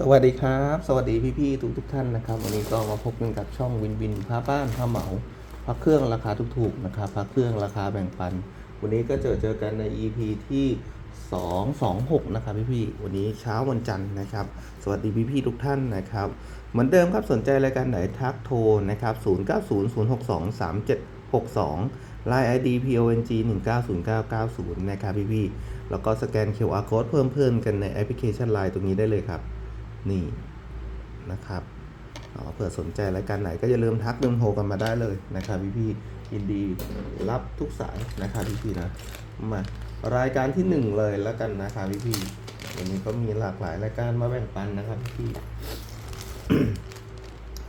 สวัสดีครับ สวัสดีพี่ๆทุกทุกๆท่านนะครับ วันนี้ก็มาพบกันกับช่องวินวินพาบ้านพาเหมาพักเครื่องราคาถูกๆนะครับพักเครื่องราคาแบ่งปัน วันนี้ก็เจอเจอกันใน EP ที่ 226 นะครับพี่ๆวันนี้เช้าวันจันทร์นะครับ สวัสดีพี่ๆทุกท่านนะครับ เหมือนเดิมครับสนใจรายการไหนทักโทรนะครับ 0900623762 Line ID PONG 190990 นะครับพี่ๆแล้วก็สแกน QR Code เพิ่มเพื่อนกันในแอปพลิเคชัน Line ตรงนี้ได้เลยครับ นี่นะครับอ๋อเผื่อสนใจรายการไหนก็อย่าลืมทักลืมโทรกันมาได้เลยนะครับพี่พี่ยินดีรับทุกสายนะครับพี่พี่นะมารายการที่หนึ่งเลยแล้วกันนะครับพี่พี่วันนี้ก็มีหลากหลายรายการมาแบ่งปันนะครับพี่พี่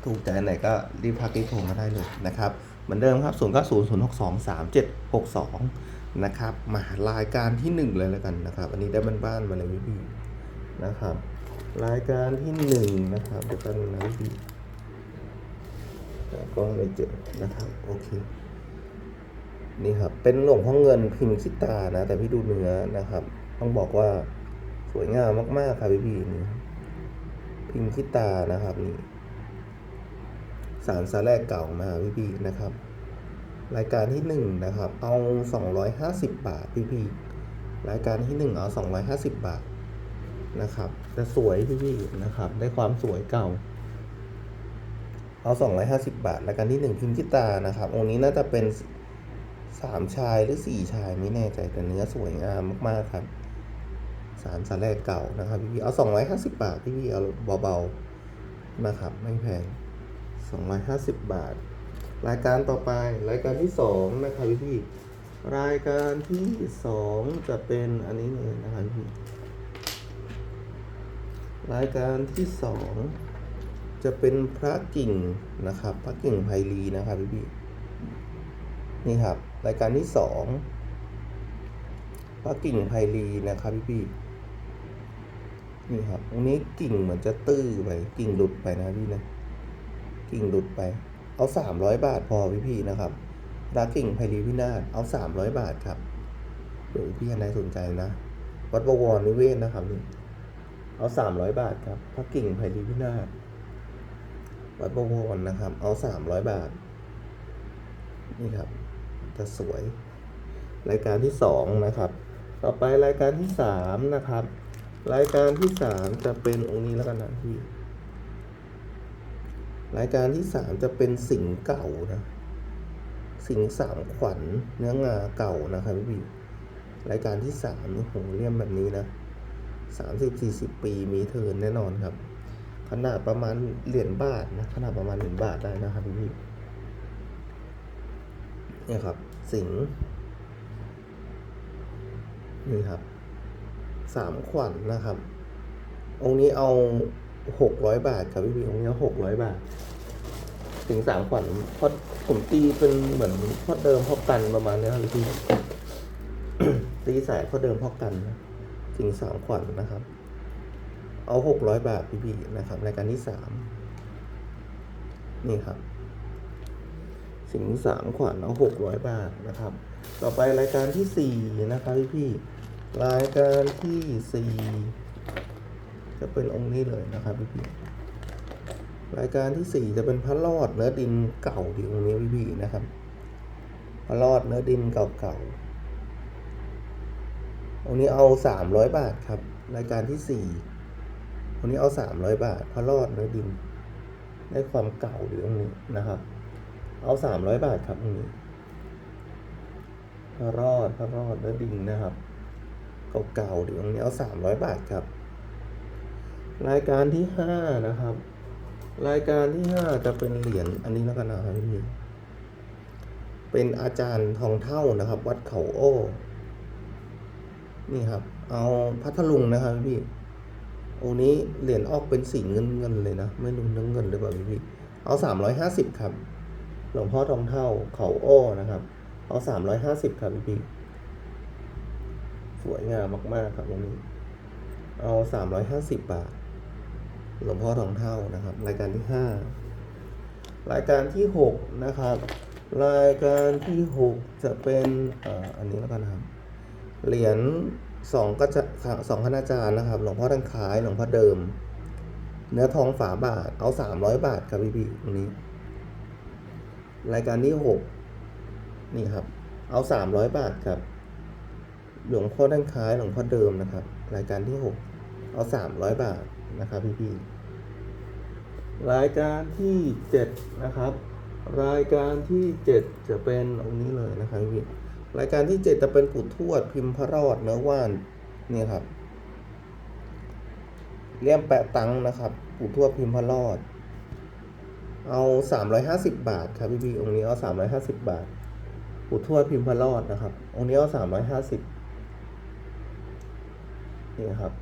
ถูกใจไหนก็รีบพักรีบโทรมาได้เลยนะครับเหมือนเดิมครับ0 9 0 0 6 2 3 7 6 2นะครับมารายการที่หนึ่งเลยแล้วกันนะครับ อันนี้ได้บ้านๆมาเลยพี่พี่นะครับ รายการที่หนึ่งนะครับ เดี๋ยวกันงนะพี่ก็ไม่เจอนะครับโอเคนี่ครับ เป็นหลวงพ่อเงินพิมพ์คิตานะ แต่พี่ดูเนื้อนะครับ ต้องบอกว่าสวยงามมาก ๆ ครับพี่พี่นี่พิมพ์คิตานะครับนี่สารสาแรกเก่ามาพี่พี่นะครับ รายการที่หนึ่งนะครับ เอาสองร้อยห้าสิบบาทพี่พี่รายการที่หนึ่งเอาสองร้อยห้าสิบบาท นะครับแต่สวยพี่พี่ๆนะครับ ได้ความสวยเก่า เอาสองร้อยห้าสิบบาทแล้วกันที่หนึ่งพิมพ์คิตานะครับองค์นี้น่าจะเป็นสามชายหรือสี่ชายไม่แน่ใจแต่เนื้อสวยงามมากๆครับสารสาแรกเก่านะครับพี่พี่ๆเอาสองร้อยห้าสิบบาทพี่พี่ๆเอาเบาๆนะครับไม่แพงสองร้อยห้าสิบบาท รายการต่อไปรายการที่สองนะครับพี่พี่ๆรายการที่สองจะเป็นอันนี้เลยนะครับพี่ รายการที่สองจะเป็นพระกิ่งนะครับ พระกิ่งไพลีนะครับพี่พี่นี่ครับ รายการที่สองพระกิ่งไพลีนะครับพี่พี่นี่ครับตรงนี้กิ่งเหมือนจะตื้อไปกิ่งหลุดไปนะพี่นะกิ่งหลุดไป เอาสามร้อยบาทพอพี่พี่นะครับพระกิ่งไพลีพินาศเอาสามร้อยบาทครับเดี๋ยวพี่ท่านใดสนใจนะ วัดบวรนิเวศนะครับนี่ เอาสามร้อยบาทครับพระกิ่งไผ่ลีพินาศวัดบวรนะครับ เอาสามร้อยบาท นี่ครับ จะสวย รายการที่สองนะครับ ต่อไปรายการที่สามนะครับ รายการที่สามจะเป็นองค์นี้แล้วกันนะพี่ รายการที่สามจะเป็นสิงเก่านะ สิงสามขวัญเนื้องาเก่านะครับพี่ รายการที่สามนี่โหเลี่ยมแบบนี้นะ สามสิบสี่สิบปีมีเทินแน่นอนครับ ขนาดประมาณเหรียญบาทนะ ขนาดประมาณเหรียญบาทได้นะครับพี่พี่เนี่ยครับ สิงนี่ครับสามขวัญนนะครับ องค์นี้เอาหกร้อยบาทครับพี่พี่องค์นี้หกร้อยบาท ถึงสามขวัญพราะผมตีเป็นเหมือนพ่อเดิมพอกันประมาณนี้ครับพี่ตีสายพ่อเดิมพอกันนะ ถึงสามขวัญนะครับ เอาหกร้อยบาทพี่พี่ๆนะครับรายการที่สามนี่ครับ สิงสามขวัญเอาหกร้อยบาทนะครับ ต่อไปรายการที่สี่นะครับพี่พี่ๆรายการที่สี่จะเป็นองค์นี้เลยนะครับพี่พี่ๆรายการที่สี่จะเป็นพระรอดเนื้อดินเก่าที่องค์นี้พี่พี่ๆนะครับพระรอดเนื้อดินเก่าๆ วันนี้เอาสามร้อยบาทครับ รายการที่สี่วันนี้เอาสามร้อยบาทพระรอดเนื้อดิน ได้ความเก่าอยู่ตรงนี้นะครับ เอาสามร้อยบาทครับตรงนี้พระรอดพระรอดเนื้อดินนะครับ เก่าๆอยู่ตรงนี้เอาสามร้อยบาทครับ รายการที่ห้านะครับ รายการที่ห้าจะเป็นเหรียญอันนี้แล้วกันนะครับพี่เป็นอาจารย์ทองเท่านะครับ วัดเขาโอ้ นี่ครับ เอาพัทลุงนะครับพี่โอ้นี้เหรียญออกเป็นสีเงินเงินเลยนะ ไม่รู้เนื้อเงินหรือเปล่าพี่พี่เอาสามร้อยห้าสิบครับ หลวงพ่อทองเท่าเขาโอ้นะครับ เอาสามร้อยห้าสิบครับพี่พี่สวยงามมากๆครับตรงนี้ เอาสามร้อยห้าสิบบาท หลวงพ่อทองเท่านะครับ รายการที่ห้ารายการที่หกนะครับ รายการที่หกจะเป็นอ่าอันนี้แล้วกันครับ เหรียญสองก็จะสองคณาจารย์นะครับ หลวงพ่อทังขาย หลวงพ่อเดิม เนื้อทองฝาบาท เอาสามร้อยบาทครับพี่พี่ตรงนี้ รายการที่หกนี่ครับ เอาสามร้อยบาทครับ หลวงพ่อด้านคล้าย หลวงพ่อเดิมนะครับ รายการที่หกเอาสามร้อยบาทนะครับพี่พี่รายการที่เจ็ดนะครับ รายการที่เจ็ดจะเป็นองค์นี้เลยนะครับพี่ รายการที่เจ็ดจะเป็นปู่ทวดพิมพ์พระรอดเนื้อว่านนี่ครับเลี่ยมแปะตังนะครับปู่ทวดพิมพ์พระรอด เอาสามร้อยห้าสิบบาทครับพี่พี่องค์นี้เอาสามร้อยห้าสิบบาทปู่ทวดพิมพ์พระรอดนะครับ องค์นี้เอาสามร้อยห้าสิบนี่ครับ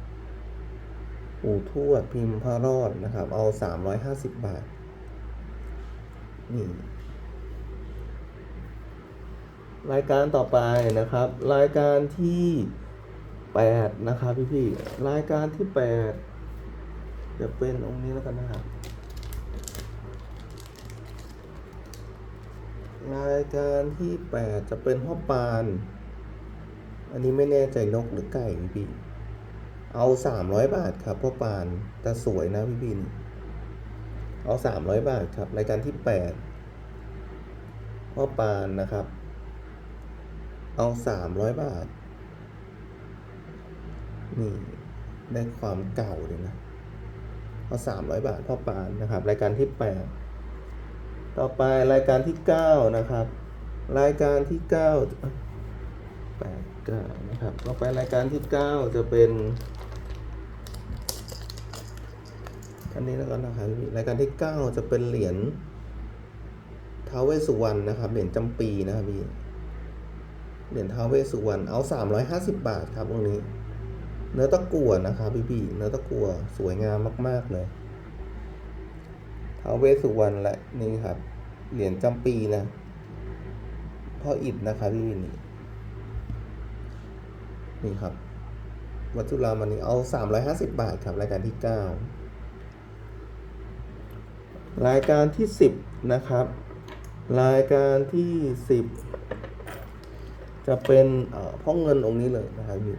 ปู่ทวดพิมพ์พระรอดนะครับ เอาสามร้อยห้าสิบบาทนี่ รายการต่อไปนะครับ รายการที่แปดนะครับพี่พี่รายการที่แปดจะเป็นองค์นี้แล้วกันนะครับ รายการที่แปดจะเป็นพ่อปาน อันนี้ไม่แน่ใจนกหรือไก่พี่พี่เอาสามร้อยบาทครับพ่อปานแต่สวยนะพี่พี่นี่เอาสามร้อยบาทครับ รายการที่แปดพ่อปานนะครับ เอาสามร้อยบาท นี่ได้ความเก่าเลยนะ เอาสามร้อยบาทพ่อปานนะครับ รายการที่แปดต่อไปรายการที่เก้านะครับ รายการที่เก้าแปดเก้านะครับ ต่อไปรายการที่เก้าจะเป็นอันนี้แล้วกันนะครับรายการที่เก้าจะเป็นเหรียญท้าวเวสสุวรรณนะครับ เหรียญจำปีนะครับพี่ เหรียญท้าวเวสุวรรณเอาสามร้อยห้าสิบบาทครับตรงนี้ เนื้อตะกั่วนะครับพี่พี่เนื้อตะกั่วสวยงามมาก ๆ เลยท้าวเวสุวรรณและนี่ครับเหรียญจำปีนะพ่ออิฐนะครับพี่วินนี่นี่ครับ วัตถุรามันนี้เอาสามร้อยห้าสิบบาทครับ รายการที่เก้ารายการที่สิบนะครับ รายการที่สิบ จะเป็นเอ่อพ่อเงินองค์นี้เลยนะครับพี่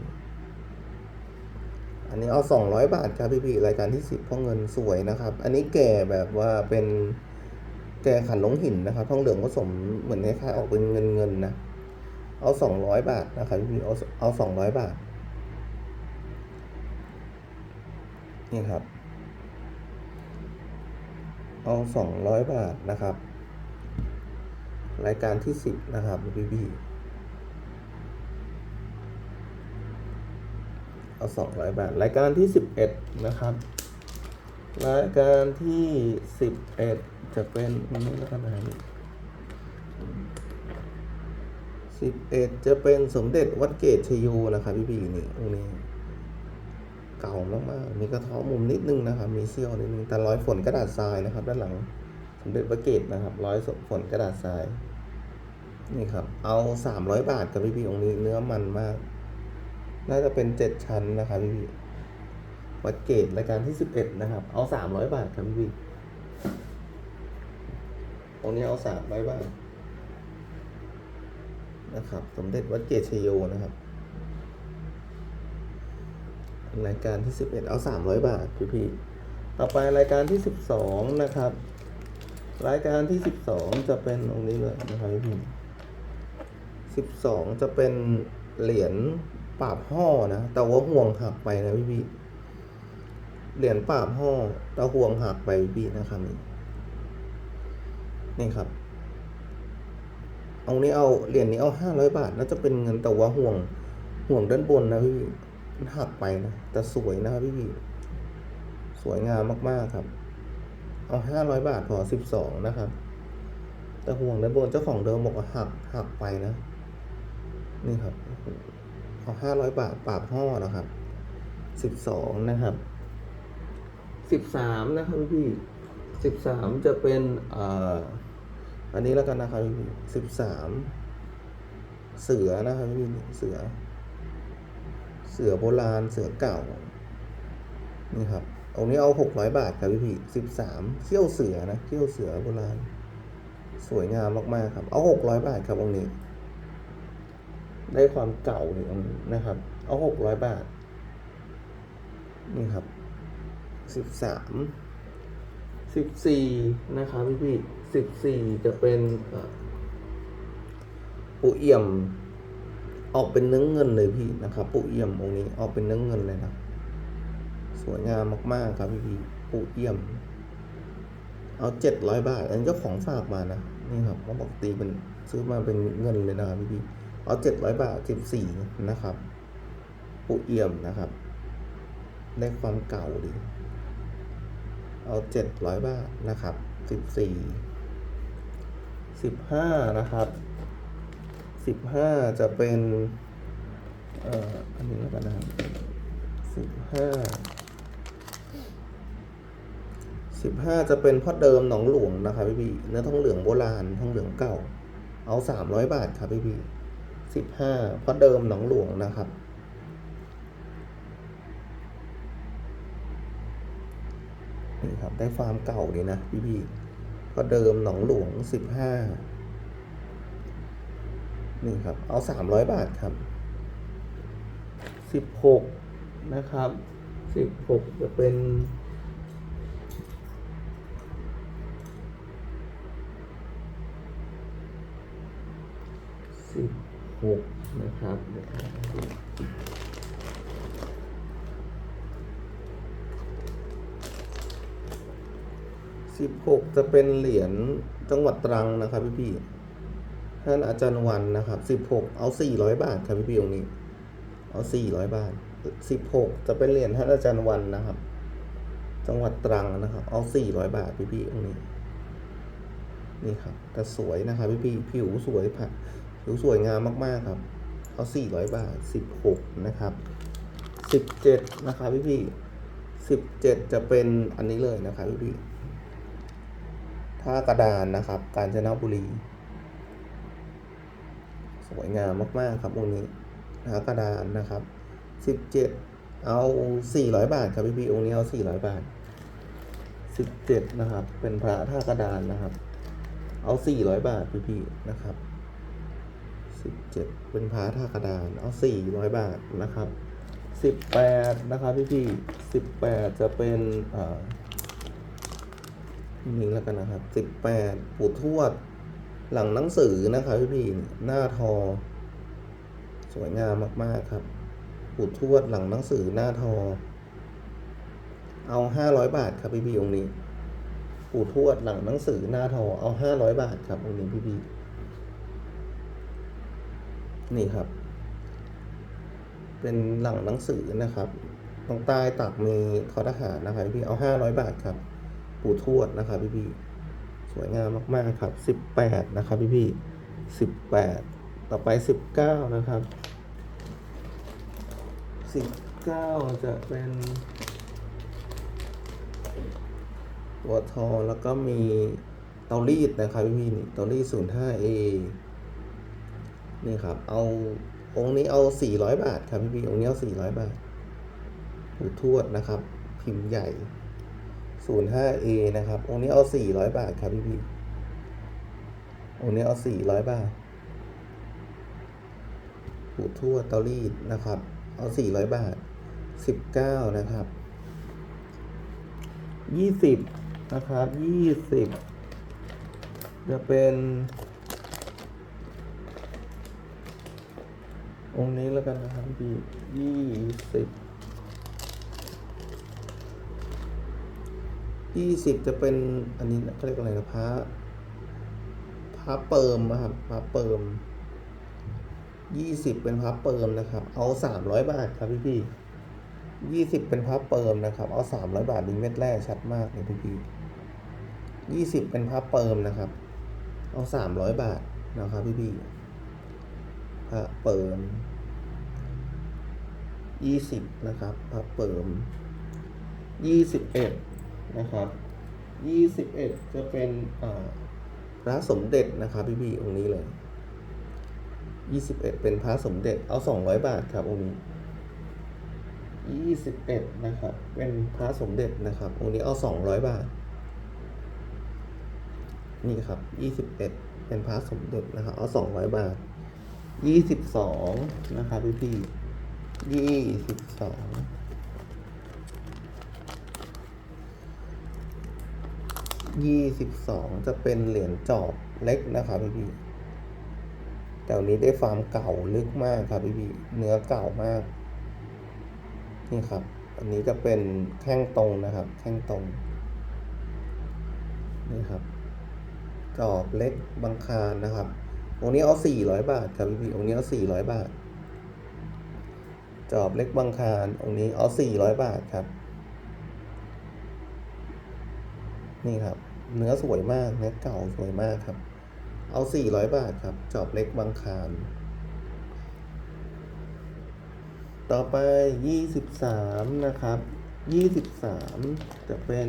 อันนี้เอาสองร้อยบาทครับพี่พี่รายการที่สิบพ่อเงินสวยนะครับ อันนี้แก่แบบว่าเป็นแก่ขันลงหินนะครับทองเหลืองผสมเหมือนคล้ายๆออกเป็นเงินเงินนะเอาสองร้อยบาทนะครับพี่พี่เอาเอาสองร้อยบาทนี่ครับ เอาสองร้อยบาทนะครับ รายการที่สิบนะครับพี่พี่ เอาสองร้อยบาท รายการที่สิบเอ็ดนะครับ รายการที่สิบเอ็ดจะเป็นอันนี้แล้วกันะครับสิบเอ็ดจะเป็นสมเด็จวัดเกตชยูนะครับพี่พี่นี่องค์นี้ เก่ามากๆ มีกระเท้อมุมนิดนึงนะครับ มีเซี่ยวนิดนึง แต่ร้อยฝนกระดาษทรายนะครับ ด้านหลัง สมเด็จพระเกตนะครับ ร้อยฝนกระดาษทราย นี่ครับ เอาสามร้อยบาทกับพี่พี่องค์นี้ เนื้อมันมาก น่าจะเป็นเจ็ดชั้นนะครับพี่พี่วัดเกตรายการที่สิบเอ็ดนะครับ เอาสามร้อยบาทครับพี่พี่องนี้เอาสามร้อยบาทนะครับ สมเด็จวัดเกตชโยนะครับรายการที่สิบเอ็ดเอาสามร้อยบาทพี่พี่ต่อไปรายการที่สิบสองนะครับ รายการที่สิบสองจะเป็นองนี้เลยนะครับพี่สิบสองจะเป็นเหรียญ ปราบห่อนะ แต่ว่าห่วงหักไปนะพี่พี่เหรียญปราบห่อแต่ห่วงหักไปพี่พี่นะครับนี่นี่ครับเอานี้เอาเหรียญนี้เอาห้าร้อยบาทน่าจะเป็นเงินแต่ว่าห่วงห่วงด้านบนนะพี่พี่มันหักไปนะแต่สวยนะครับพี่พี่สวยงามมากๆครับ เอาห้าร้อยบาทพอสิบสองนะครับ แต่ห่วงด้านบนเจ้าของเดิมบอกว่าหักหักไปนะ นี่ครับ เอาห้าร้อยบาทปราบห่อนะครับสิบสองนะครับสิบสามนะครับพี่สิบสามจะเป็นอ่ออันนี้แล้วกันนะครับพี่สิบสามเสือนะครับพี่เสือ เสือโบราณเสือเก่านี่ครับเอานี้เอาหกร้อยบาทครับพี่พี่สิบสามเขี้ยวเสือนะเขี้ยวเสือโบราณ สวยงามมากๆครับ เอาหกร้อยบาทครับองนี้ ได้ความเก่าเลยองค์นี้นะครับ เอาหกร้อยบาท นี่ครับสิบสามสิบสี่นะครับพี่พี่สิบสี่จะเป็นปูเอี่ยม ออกเป็นเนื้อเงินเลยพี่นะครับปูเอี่ยมองนี้ออกเป็นเนื้อเงินเลยนะสวยงามมากๆครับพี่พี่ปูเอี่ยม เอาเจ็ดร้อยบาท อันนี้เจ้าของฝากมานะนี่ครับเขาบอกตีเป็นซื้อมาเป็นเงินเลยนะครับพี่พี่ เอาเจ็ดร้อยบาทสิบสี่นะครับปูเอี่ยมนะครับ ได้ความเก่าดี เอาเจ็ดร้อยบาทนะครับสิบสี่สิบห้านะครับสิบห้าจะเป็นเอ่ออันนี้แล้วกันนะครับสิบห้าสิบห้าจะเป็นพ่อเดิมหนองหลวงนะครับพี่พี่เนื้อทองเหลืองโบราณทองเหลืองเก่า เอาสามร้อยบาทครับพี่พี่ สิบห้าพ่อเดิมหนองหลวงนะครับนี่ครับได้ฟาร์มเก่าดีนะพี่พี่ก็เดิมหนองหลวงสิบห้านี่ครับเอาสามร้อยบาทครับสิบหกนะครับสิบหกจะเป็นสิบ หกนะครับเดี๋ยวครับสิบหกจะเป็นเหรียญจังหวัดตรังนะครับพี่พี่ท่านอาจารย์วันนะครับสิบหกเอาสี่ร้อยบาทครับพี่พี่องนี้ เอาสี่ร้อยบาทสิบหกจะเป็นเหรียญท่านอาจารย์วันนะครับ จังหวัดตรังนะครับ เอาสี่ร้อยบาทพี่พี่องนี้ นี่ครับแต่สวยนะครับพี่พี่ผิวสวยผ่า ผิวสวยงามมากๆครับเอาสี่ร้อยบาทสิบหกนะครับสิบเจ็ดนะครับพี่พี่สิบเจ็ดจะเป็นอันนี้เลยนะครับพี่พี่ท่ากระดานนะครับ กาญจนบุรี สวยงามมากๆครับองค์นี้ท่ากระดานนะครับสิบเจ็ดเอาสี่ร้อยบาทครับพี่พี่องค์นี้เอาสี่ร้อยบาทสิบเจ็ดนะครับ เป็นพระท่ากระดานนะครับ เอาสี่ร้อยบาทพี่พี่นะครับ สิบเจ็ดเป็นพาท่ากระดาน เอาสี่ร้อยบาทนะครับสิบแปดนะครับพี่พี่สิบแปดจะเป็นอ่าพี่แล้วกันนะครับสิบแปดปู่ทวด หลังหนังสือนะครับพี่พี่หน้าทอ สวยงามมากๆครับปู่ทวดหลังหนังสือหน้าทอ เอาห้าร้อยบาทครับพี่พี่องค์นี้ปู่ทวดหลังหนังสือหน้าทอ เอาห้าร้อยบาทครับองค์นี้พี่พี่ นี่ครับ เป็นหลังหนังสือนะครับตรงใต้ตักมีทอทหารนะครับพี่เอาห้าร้อยบาทครับ ปู่ทวดนะครับพี่พี่สวยงามมากๆครับสิบแปดนะครับพี่พี่สิบแปดต่อไปสิบเก้านะครับสิบเก้าจะเป็นตัวทอแล้วก็มีเตารีดนะครับพี่พี่นี่เตารีดศูนย์ห้าเอ นี่ครับ เอาองค์นี้เอาสี่ร้อยบาทครับพี่พี่องค์นี้เอาสี่ร้อยบาทหูทวดนะครับ พิมพ์ใหญ่ศูนย์ห้าเอนะครับ องค์นี้เอาสี่ร้อยบาทครับพี่พี่องค์นี้เอาสี่ร้อยบาทหูทวดเตารีดนะครับ เอาสี่ร้อยบาทสิบเก้านะครับยี่สิบนะครับยี่สิบจะเป็น องนี้แล้วกันนะครับพี่ยี่สิบยี่สิบจะเป็นอันนี้เขาเรียกอะไรนะพระพระเปิมนะครับพระเปิมยี่สิบเป็นพระเปิมนะครับ เอาสามร้อยบาทครับพี่พี่ยี่สิบเป็นพับเปิมนะครับ เอาสามร้อยบาทดูเม็ดแรกชัดมากเลยพี่พี่ยี่สิบเป็นพับเปิมนะครับ เอาสามร้อยบาทนะครับพี่พี่พับเปิม ยี่สิบนะครับพับเปิมยี่สิบเอ็ดนะครับยี่สิบเอ็ดจะเป็นอ่าพระสมเด็จนะครับพี่พี่องค์นี้เลยยี่สิบเอ็ดเป็นพระสมเด็จเอาสองร้อยบาทครับองค์นี้ยี่สิบเอ็ดนะครับ เป็นพระสมเด็จนะครับองค์นี้เอาสองร้อยบาท นี่ครับยี่สิบเอ็ดเป็นพระสมเด็จนะครับ เอาสองร้อยบาทยี่สิบสองนะครับพี่พี่ ยี่สิบสองยี่สิบสองจะเป็นเหรียญจอบเล็กนะครับพี่พี่แต่วันนี้ได้ฟาร์มเก่าลึกมากครับพี่พี่เนื้อเก่ามาก นี่ครับ อันนี้จะเป็นแข้งตรงนะครับ แข้งตรง นี่ครับ จอบเล็กบางคารนะครับองนี้เอาสี่ร้อยบาทครับพี่พี่องนี้เอาสี่ร้อยบาท จอบเล็กบางคารองค์นี้เอาสี่ร้อยบาทครับ นี่ครับ เนื้อสวยมากเนื้อเก่าสวยมากครับ เอาสี่ร้อยบาทครับ จอบเล็กบางคารต่อไปยี่สิบสามนะครับยี่สิบสามจะเป็น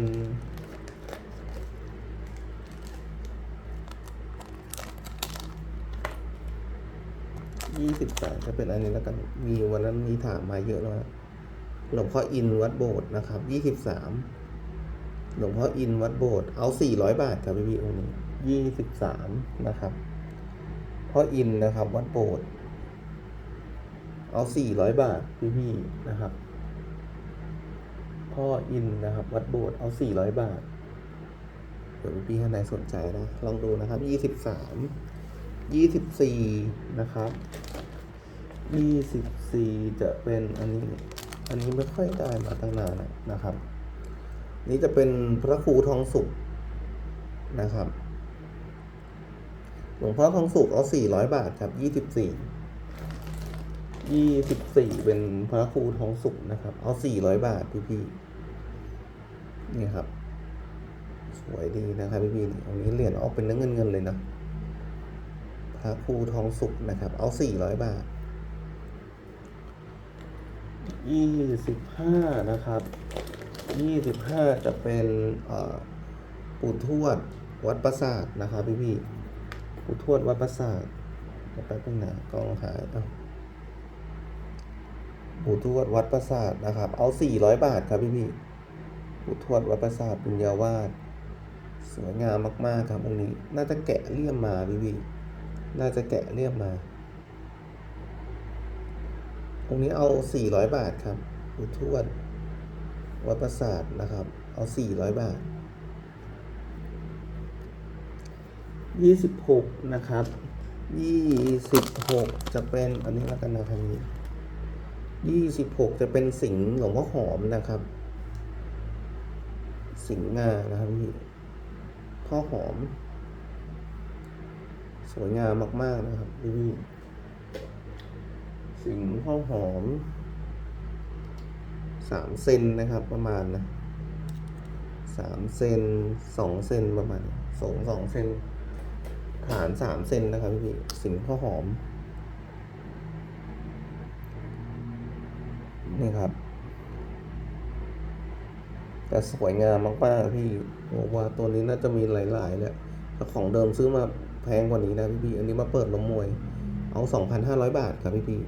ยี่สิบสามจะเป็นอันนี้แล้วกัน มีวันนั้นมีถามมาเยอะแล้วนะหลวงพ่ออินวัดโบสถ์นะครับยี่สิบสามหลวงพ่ออินวัดโบสถ์เอาสี่ร้อยบาทครับพี่พี่องค์นี้ยี่สิบสามนะครับพ่ออินนะครับ วัดโบสถ์เอาสี่ร้อยบาทพี่พี่นะครับ พ่ออินนะครับ วัดโบสถ์เอาสี่ร้อยบาทเดี๋ยวพี่ท่านใดสนใจนะ ลองดูนะครับยี่สิบสามยี่สิบสี่นะครับ ยี่สิบสี่จะเป็นอันนี้ อันนี้ไม่ค่อยได้มาตั้งนานนะครับ นี่จะเป็นพระครูทองสุขนะครับ หลวงพ่อทองสุขเอาสี่ร้อยบาทครับยี่สิบสี่ยี่สิบสี่เป็นพระครูทองสุขนะครับ เอาสี่ร้อยบาทพี่พี่นี่ครับ สวยดีนะครับพี่พี่อันนี้เหรียญออกเป็นเนื้อเงินเงินเลยนะพระครูทองสุขนะครับ เอาสี่ร้อยบาท ยี่สิบห้านะครับยี่สิบห้าจะเป็นปู่ทวดวัดประสาทนะครับพี่พี่ปู่ทวดวัดประสาทแป๊บนึงนะกล้องหายเอาปู่ทวดวัดประสาทนะครับ เอาสี่ร้อยบาทครับพี่พี่ปู่ทวดวัดประสาทบุญญาวาสสวยงามมาก ๆ ครับองค์นี้ น่าจะแกะเลี่ยมมาพี่พี่น่าจะแกะเลี่ยมมา องนี้เอาสี่ร้อยบาทครับปู่ทวดวัดประสาทนะครับ เอาสี่ร้อยบาทยี่สิบหกนะครับยี่สิบหกจะเป็นอันนี้แล้วกันนะครับนี้ยี่สิบหกจะเป็นสิงห์หลวงพ่อหอมนะครับ สิงห์งานะครับพี่พ่อหอม สวยงามมาก ๆ นะครับพี่ พี่สิงห์พ่อหอมสามเซนนะครับประมาณนะสามเซนสองเซนประมาณสองสองเซนฐานสามเซนนะครับพี่สิงข้าวหอมนี่ครับแต่สวยงามมากๆพี่บอกว่าตัวนี้น่าจะมีหลายๆเลยแต่ของเดิมซื้อมาแพงกว่านี้นะพี่พี่อันนี้มาเปิดล้มมวย เอาสองพันห้าร้อยบาทครับพี่พี่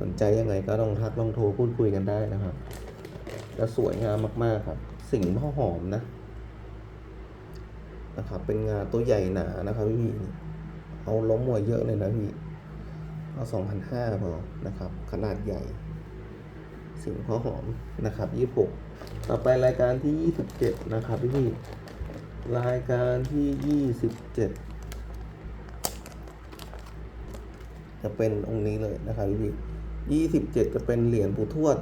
สนใจยังไงก็ลองทักลองโทรพูดคุยกันได้นะครับจะสวยงามมาก ๆ ครับ สิ่งพ่อหอมนะนะครับเป็นงานตัวใหญ่หนานะครับพี่พี่เอาล้มมวยเยอะเลยนะพี่เอาสองพันห้าพอนะครับ ขนาดใหญ่ สิ่งพ่อหอมนะครับยี่หกต่อไปรายการที่ยี่สิบเจ็ดนะครับพี่พี่รายการที่ยี่สิบเจ็ดจะเป็นองค์นี้เลยนะครับพี่ ยี่สิบเจ็ดจะเป็นเหรียญปู่ทวด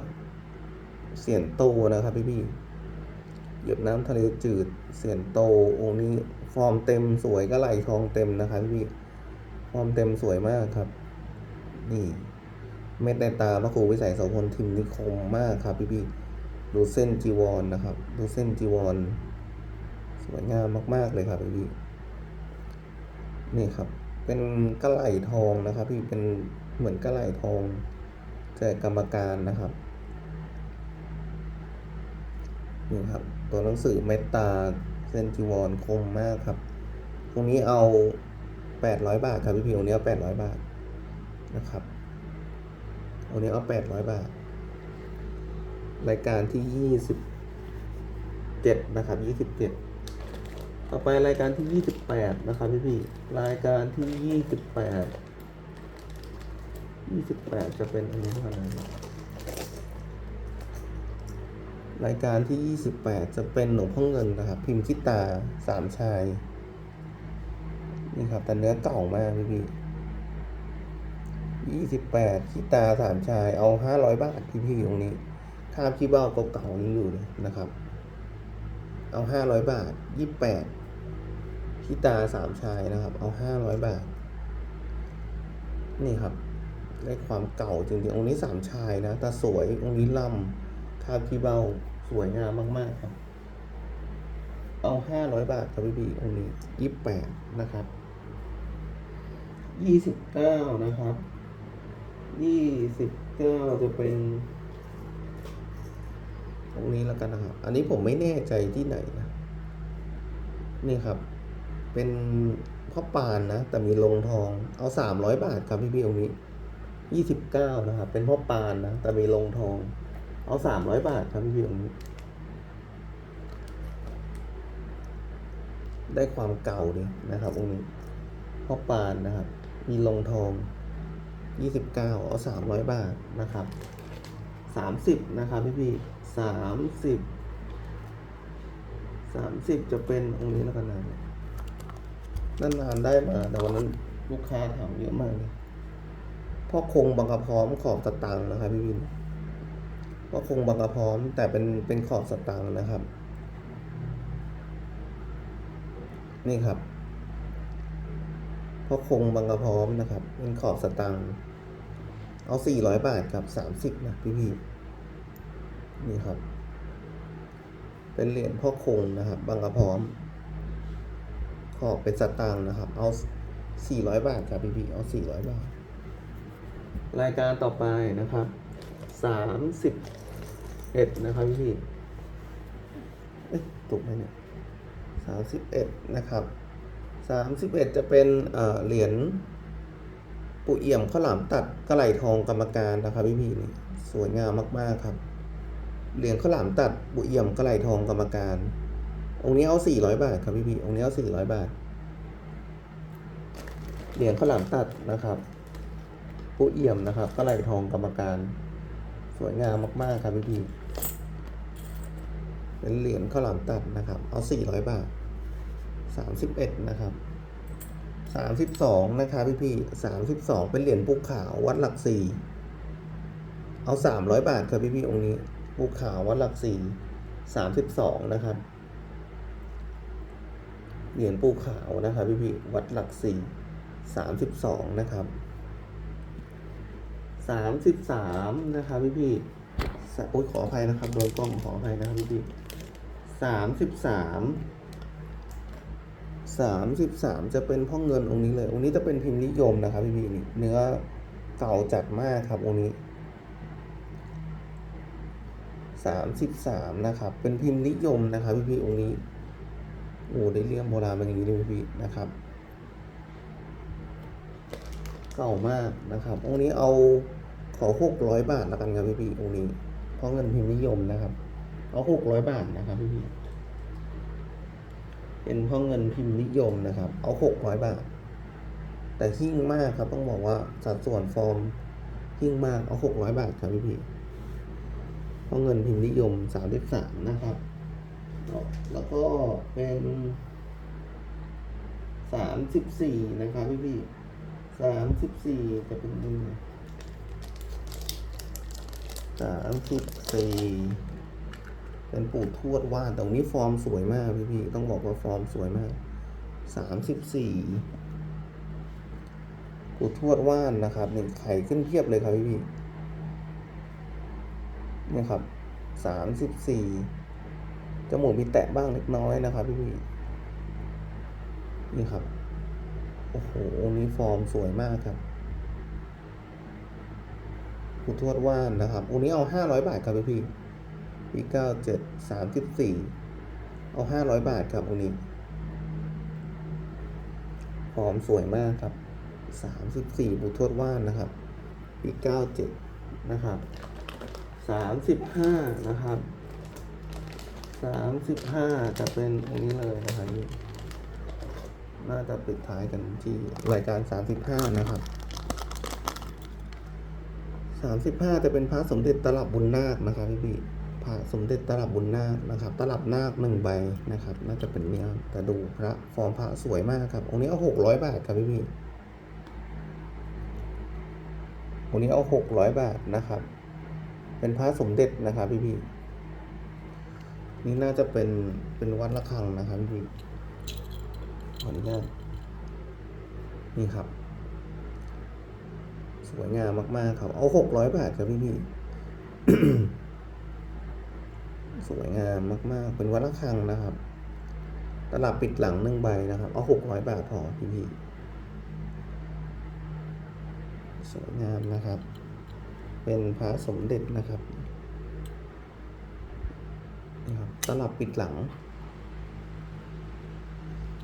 เสียนโตนะครับพี่พี่เหยียบน้ำทะเลจืด เสียนโตองค์นี้ฟอร์มเต็มสวยก็ไหลทองเต็มนะครับพี่พี่ฟอร์มเต็มสวยมากครับ นี่ เม็ดในตาพระครูวิสัยโสพลทิมนิคมมากครับพี่พี่ดูเส้นจีวรนนะครับ ดูเส้นจีวร สวยงามมาก ๆ เลยครับพี่พี่นี่ครับ เป็นกระไหลทองนะครับ พี่เป็นเหมือนกระไหลทอง แจกกรรมการนะครับนี่ครับ ตัวหนังสือเมตตาเส้นจีวรคมมากครับ ตรงนี้เอาแปดร้อยบาทครับพี่พี่ตรงนี้เอาแปดร้อยบาทนะครับตรงนี้เอาแปดร้อยบาท รายการที่ยี่สิบเจ็ดนะครับยี่สิบเจ็ดต่อไปรายการที่ยี่สิบแปดนะครับพี่พี่ รายการที่ยี่สิบแปด ยี่สิบแปดจะเป็นอันนี้เท่านั้นรายการที่ 28 จะเป็นหลวงพ่อเงินนะครับ พิมพ์คิดตาสามชาย นี่ครับ แต่เนื้อเก่ามากพี่พี่ยี่สิบแปดคิดตาสามชาย เอาห้าร้อยบาทพี่พี่ตรงนี้คาบขี้เบ้าเก่าๆนี้อยู่นะครับ เอาห้าร้อยบาทยี่แปดคิดตาสามชายนะครับ เอาห้าร้อยบาท นี่ครับ ได้ความเก่าจริงๆองค์นี้สามชายนะแต่สวยองค์นี้ลำคาคีเบาสวยงามมากๆครับ เอาห้าร้อยบาทครับพี่พี่องค์นี้ยี่แปดนะครับยี่สิบเก้านะครับยี่สิบเก้าจะเป็นตรงนี้แล้วกันนะครับ อันนี้ผมไม่แน่ใจที่ไหนนะ นี่ครับ เป็นพ่อปานนะ แต่มีลงทอง เอาสามร้อยบาทครับพี่พี่ๆตรงนี้ ยี่สิบเก้านะครับ เป็นพ่อปานนะ แต่มีลงทอง เอาสามร้อยบาทครับพี่พี่ตรงนี้ ได้ความเก่าดีนะครับตรงนี้ พ่อปานนะครับ มีลงทองยี่สิบเก้าเอาสามร้อยบาทนะครับสามสิบนะครับพี่พี่สามสิบสามสิบจะเป็นตรงนี้แล้วกันนะนานๆได้มา แต่วันนั้นลูกค้าถามเยอะมากเลย พ่อคงบังกะพร้อมขอบสตังค์นะครับพี่วินพ่อคงบังกะพร้อม แต่เป็นเป็นขอบสตังค์นะครับ นี่ครับพ่อคงบังกะพร้อมนะครับ เป็นขอบสตังค์เอาสี่ร้อยบาทครับสามสิบนะพี่พี่นี่ครับ เป็นเหรียญพ่อคงนะครับบังกะพร้อม ขอบเป็นสตางค์นะครับ เอาสี่ร้อยบาทครับพี่พี่เอาสี่ร้อยบาท รายการต่อไปนะครับสามสิบเอ็ดนะครับพี่พี่ๆเอ๊ะถูกไหมเนี่ยสามสิบเอ็ดนะครับสามสิบเอ็ดจะเป็นเหรียญปุเอี่ยมข้าวหลามตัดกระไหลทองกรรมการนะครับพี่พี่นี่สวยงามมาก ๆ ครับ เหรียญข้าวหลามตัดปุเอี่ยมกระไหลทองกรรมการ องค์นี้เอาสี่ร้อยบาทครับพี่พี่องค์นี้เอาสี่ร้อยบาท เหรียญข้าวหลามตัดนะครับ ปุเอี่ยมนะครับกระไหลทองกรรมการ สวยงามมาก ๆ ครับพี่พีเป็นเหรียญข้าวหลามตัดนะครับ เอาสี่ร้อยบาทสามสิบเอ็ดนะครับสามสิบสองนะครับพี่พี่สามสิบสองเป็นเหรียญปูขาววัดหลักสี่เอาสามร้อยบาทครับพี่พี่องค์นี้ปูขาววัดหลักสี่สามสิบสองนะครับ เหรียญปูขาวนะครับพี่พี่วัดหลักสี่สามสิบสองนะครับ สามสิบสามนะครับพี่พี่โอ้ยขออภัยนะครับโดนกล้องขออภัยนะครับพี่พี่สามสิบสามสามสิบสามจะเป็นพ่อเงินองค์นี้เลย องค์นี้จะเป็นพิมพ์นิยมนะครับพี่พี่นี่เนื้อเก่าจัดมากครับองค์นี้สามสิบสามนะครับ เป็นพิมพ์นิยมนะครับพี่พี่องค์นี้โอ้ได้เรื่องโบราณมาอย่างนี้เลยพี่พี่นะครับ เก่ามากนะครับ องค์นี้เอา ขอหกร้อยบาทแล้วกันครับพี่พี่องค์นี้ เพราะเงินพิมพ์นิยมนะครับ เอาหกร้อยบาทนะครับพี่พี่เป็นเพราะเงินพิมพ์นิยมนะครับ เอาหกร้อยบาท แต่หิ้งมากครับ ต้องบอกว่าสัดส่วนฟอร์มหิ้งมากเอาหกร้อยบาทครับพี่พี่เพราะเงินพิมพ์นิยมสามสิบสามนะครับ แล้วก็เป็นสามสิบสี่นะครับพี่พี่สามสิบสี่จะเป็นยังไง สามสิบสี่เป็นปู่ทวดวาดแต่วันนี้ฟอร์มสวยมากพี่พี่ๆต้องบอกว่าฟอร์มสวยมากสามสิบสี่ปู่ทวดวาดนะครับหนึ่งไข่ขึ้นเทียบเลยครับพี่พี่ๆนี่ครับสามสิบสี่จมูกมีแตะบ้างเล็กน้อยนะครับพี่พี่ๆนี่ครับ โอ้โหองนี้ฟอร์มสวยมากครับ ปู่ทวดว่าดนะครับองค์นี้เอาห้าร้อยบาทครับพี่พี่ๆปีเก้าเจ็ดสามสิบสี่เอาห้าร้อยบาทครับองค์นี้หอมสวยมากครับสามสิบสี่บุทวดว่านนะครับปีเก้าเจ็ดนะครับสามสิบห้านะครับสามสิบห้าจะเป็นองค์นี้เลยนะครับนี่น่าจะปิดท้ายกันที่รายการสามสิบห้านะครับ สามสิบห้าจะเป็นพระสมเด็จตลับบุญนาคนะครับพี่พี่พระสมเด็จตลับบุญนาคนะครับ ตลับนาคหนึ่งใบนะครับ น่าจะเป็นเนี่ยแต่ดูพระฟอร์มพระสวยมากครับองค์นี้เอาหกร้อยบาทครับพี่พี่องค์นี้เอาหกร้อยบาทนะครับ เป็นพระสมเด็จนะครับพี่พี่นี่น่าจะเป็นเป็นวัดระฆังนะครับพี่พี่ขออนุญาตนี่ครับ สวยงามมากๆครับ เอาหกร้อยบาทครับพี่พี่สวยงามมาก ๆ เป็นวัดระฆังนะครับ ตลับปิดหลังหนึ่งใบนะครับ เอาหกร้อยบาทพอพี่พี่สวยงามนะครับ เป็นพระสมเด็จนะครับนี่ครับตลับปิดหลัง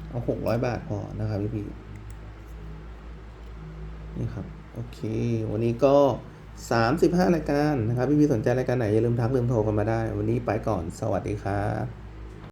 เอาหกร้อยบาทพอนะครับพี่พี่นี่ครับ โอเค วันนี้ก็ 35 รายการนะครับ พี่พี่สนใจรายการไหน อย่าลืมทักลืมโทรกันมาได้ วันนี้ไปก่อน สวัสดีครับ